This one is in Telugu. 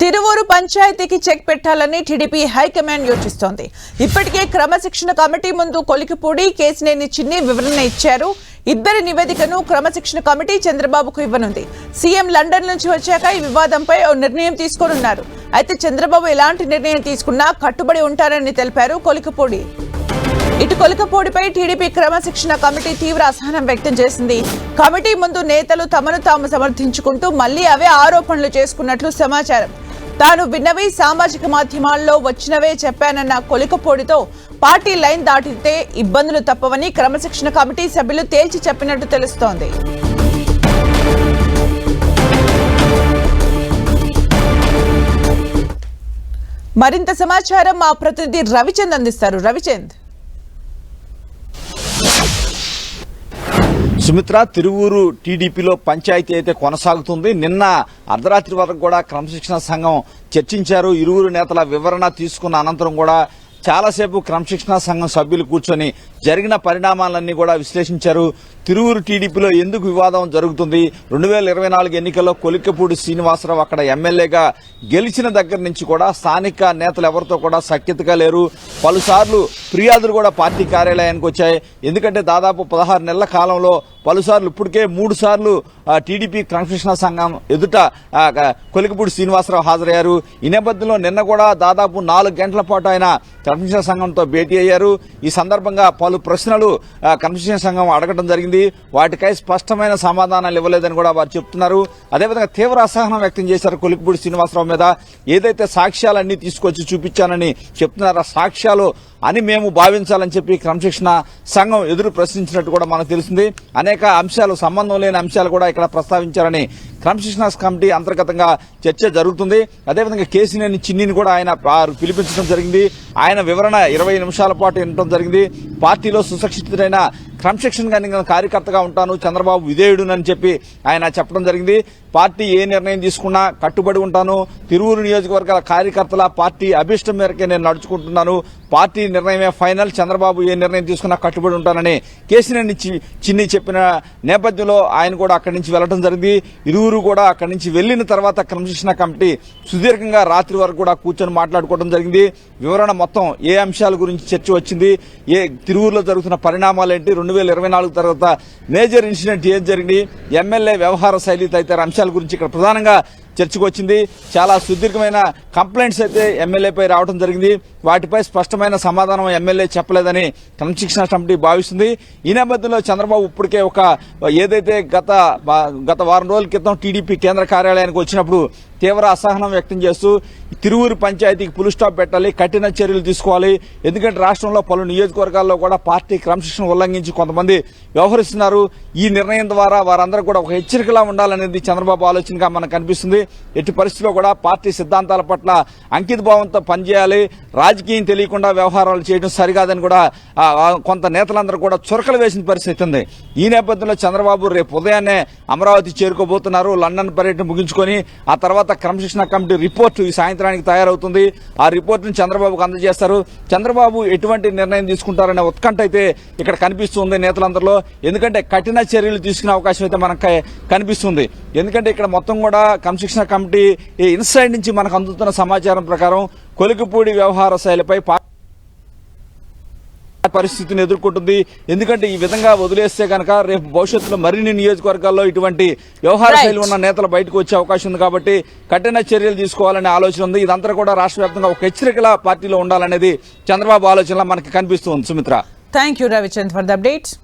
తిరువూరు పంచాయతీకి చెక్ పెట్టాలని టీడీపీ హైకమాండ్ యోచిస్తోంది. ఇప్పటికే క్రమశిక్షణ కమిటీ ముందు కొలికిపూడి కేసినేని చిన్ని వివరణ ఇచ్చారు. ఇద్దరి నివేదికను క్రమశిక్షణ కమిటీ చంద్రబాబుకు ఇవ్వనుంది. సీఎం లండన్ నుంచి వచ్చాక ఈ వివాదంపై ఓ నిర్ణయం తీసుకోనున్నారు. అయితే చంద్రబాబు ఎలాంటి నిర్ణయం తీసుకున్నా కట్టుబడి ఉంటారని తెలిపారు కొలికిపూడి. ఇటు కొలికపూడిపై టీడీపీ క్రమశిక్షణ కమిటీ తీవ్ర అసహనం వ్యక్తం చేసింది. కమిటీ ముందు నేతలు తమను తాము సమర్థించుకుంటూ మళ్ళీ అవే ఆరోపణలు చేసుకున్నట్లు సమాచారం. తాను విన్నవి సామాజిక మాధ్యమాల్లో వచ్చినవే చెప్పానన్న కొలికపూడితో పార్టీ లైన్ దాటితే ఇబ్బందులు తప్పవని క్రమశిక్షణ కమిటీ సభ్యులు తేల్చి చెప్పినట్టు తెలుస్తోంది. మరింత సమాచారం మా ప్రతినిధి రవిచంద్ అందిస్తారు. రవిచంద్. సుమిత్ర తిరువూరు టీడీపీలో పంచాయతీ అయితే కొనసాగుతుంది. నిన్న అర్ధరాత్రి వరకు కూడా క్రమశిక్షణ సంఘం చర్చించారు. ఇరువురు నేతల వివరణ తీసుకున్న అనంతరం కూడా చాలాసేపు క్రమశిక్షణ సంఘం సభ్యులు కూర్చొని జరిగిన పరిణామాలన్నీ కూడా విశ్లేషించారు. తిరువురు టీడీపీలో ఎందుకు వివాదం జరుగుతుంది? రెండు వేల ఇరవై నాలుగు ఎన్నికల్లో కొలికపూడి శ్రీనివాసరావు అక్కడ ఎమ్మెల్యేగా గెలిచిన దగ్గర నుంచి కూడా స్థానిక నేతలు ఎవరితో కూడా సఖ్యతగా లేరు. పలుసార్లు ఫిర్యాదులు కూడా పార్టీ కార్యాలయానికి వచ్చాయి. ఎందుకంటే దాదాపు పదహారు నెలల కాలంలో పలుసార్లు ఇప్పటికే మూడు సార్లు టీడీపీ క్రమశిక్షణ సంఘం ఎదుట కొలికపూడి శ్రీనివాసరావు హాజరయ్యారు. ఈ నేపథ్యంలో నిన్న కూడా దాదాపు నాలుగు గంటల పాటు ఆయన క్రమశిక్షణ సంఘంతో భేటీ అయ్యారు. ఈ సందర్భంగా పలు ప్రశ్నలు కన్ఫ్యూషన్ క్రమశిక్షణ సంఘం అడగడం జరిగింది. వాటికై స్పష్టమైన సమాధానాలు ఇవ్వలేదని కూడా వారు చెప్తున్నారు. అదేవిధంగా తీవ్ర అసహనం వ్యక్తం చేశారు కొలికపూడి శ్రీనివాసరావు మీద. ఏదైతే సాక్ష్యాలన్నీ తీసుకొచ్చి చూపించానని చెప్తున్నారు ఆ సాక్ష్యాలు అని మేము భావించాలని చెప్పి క్రమశిక్షణ సంఘం ఎదురు ప్రశ్నించినట్టు కూడా మనకు తెలిసింది. అనేక అంశాలు సంబంధం లేని అంశాలు కూడా ఇక్కడ ప్రస్తావించారని క్రమశిక్షణ కమిటీ అంతర్గతంగా చర్చ జరుగుతుంది. అదేవిధంగా కేసీనేని చిన్నిని కూడా ఆయన పిలిపించడం జరిగింది. ఆయన వివరణ ఇరవై నిమిషాల పాటు వినడం జరిగింది. పార్టీలో సుశిక్షితుడైన క్రమశిక్షణగా నేను కార్యకర్తగా ఉంటాను చంద్రబాబు విధేయుడునని చెప్పి ఆయన చెప్పడం జరిగింది. పార్టీ ఏ నిర్ణయం తీసుకున్నా కట్టుబడి ఉంటాను. తిరువురు నియోజకవర్గాల కార్యకర్తల పార్టీ అభిష్టం మేరకే నేను నడుచుకుంటున్నాను. పార్టీ నిర్ణయమే ఫైనల్. చంద్రబాబు ఏ నిర్ణయం తీసుకున్నా కట్టుబడి ఉంటానని కేసీనేని చి- చిన్ని చెప్పిన నేపథ్యంలో ఆయన కూడా అక్కడి నుంచి వెళ్ళడం జరిగింది. ఇరువురు కూడా అక్కడి నుంచి వెళ్ళిన తర్వాత క్రమశిక్షణ కమిటీ సుదీర్ఘంగా రాత్రి వరకు కూడా కూర్చొని మాట్లాడుకోవడం జరిగింది. వివరణ మొత్తం ఏ అంశాల గురించి చర్చ వచ్చింది? ఏ తిరువురులో జరుగుతున్న పరిణామాలు ఏంటి? రెండు వేల ఇరవై నాలుగు తర్వాత మేజర్ ఇన్సిడెంట్ ఏం జరిగింది? ఎమ్మెల్యే వ్యవహార శైలి తదితర అంశాల గురించి ఇక్కడ ప్రధానంగా చర్చకు వచ్చింది. చాలా సుదీర్ఘమైన కంప్లైంట్స్ అయితే ఎమ్మెల్యేపై రావడం జరిగింది. వాటిపై స్పష్టమైన సమాధానం ఎమ్మెల్యే చెప్పలేదని క్రమశిక్షణ కమిటీ భావిస్తుంది. ఈ నేపథ్యంలో చంద్రబాబు ఇప్పటికే ఒక ఏదైతే గత గత వారం రోజుల క్రితం టీడీపీ కేంద్ర కార్యాలయానికి వచ్చినప్పుడు తీవ్ర అసహనం వ్యక్తం చేస్తూ తిరువురు పంచాయతీకి పులు స్టాప్ పెట్టాలి కఠిన చర్యలు తీసుకోవాలి. ఎందుకంటే రాష్ట్రంలో పలు నియోజకవర్గాల్లో కూడా పార్టీ క్రమశిక్షణ ఉల్లంఘించి కొంతమంది వ్యవహరిస్తున్నారు. ఈ నిర్ణయం ద్వారా వారందరూ కూడా ఒక హెచ్చరికలా ఉండాలనేది చంద్రబాబు ఆలోచనగా మనకు కనిపిస్తుంది. ఎట్టి పరిస్థితిలో కూడా పార్టీ సిద్ధాంతాల పట్ల అంకిత భావంతో పనిచేయాలి. రాజకీయం తెలియకుండా వ్యవహారాలు చేయడం సరికాదని కూడా కొంత నేతలందరూ కూడా చురకలు వేసిన పరిస్థితి ఉంది. ఈ నేపథ్యంలో చంద్రబాబు రేపు ఉదయాన్నే అమరావతి చేరుకోబోతున్నారు. లండన్ పర్యటన ముగించుకొని ఆ తర్వాత క్రమశిక్షణ కమిటీ రిపోర్టు ఈ సాయంత్రానికి తయారవుతుంది. ఆ రిపోర్టును చంద్రబాబుకు అందజేస్తారు. చంద్రబాబు ఎటువంటి నిర్ణయం తీసుకుంటారనే ఉత్కంఠ అయితే ఇక్కడ కనిపిస్తుంది నేతలందరిలో. ఎందుకంటే కఠిన చర్యలు తీసుకునే అవకాశం అయితే మనకు కనిపిస్తుంది. ఎందుకంటే ఇక్కడ మొత్తం కూడా క్రమశిక్షణ కమిటీ ఈ ఇన్సైడ్ నుంచి మనకు అందుతున్న సమాచారం ప్రకారం కొలికిపూడి వ్యవహార శైలిపై పరిస్థితిని ఎదుర్కొంటుంది. ఎందుకంటే ఈ విధంగా వదిలేస్తే కనుక రేపు భవిష్యత్తులో మరిన్ని నియోజకవర్గాల్లో ఇటువంటి వ్యవహార. శైలి ఉన్న నేతలు బయటకు వచ్చే అవకాశం ఉంది కాబట్టి కఠిన చర్యలు తీసుకోవాలనే ఆలోచన ఉంది. ఇదంతా కూడా రాష్ట్ర వ్యాప్తంగా ఒక హెచ్చరికల పార్టీలో ఉండాలనేది చంద్రబాబు ఆలోచనలో మనకి కనిపిస్తుంది Sumitra. Thank you Ravichand for the updates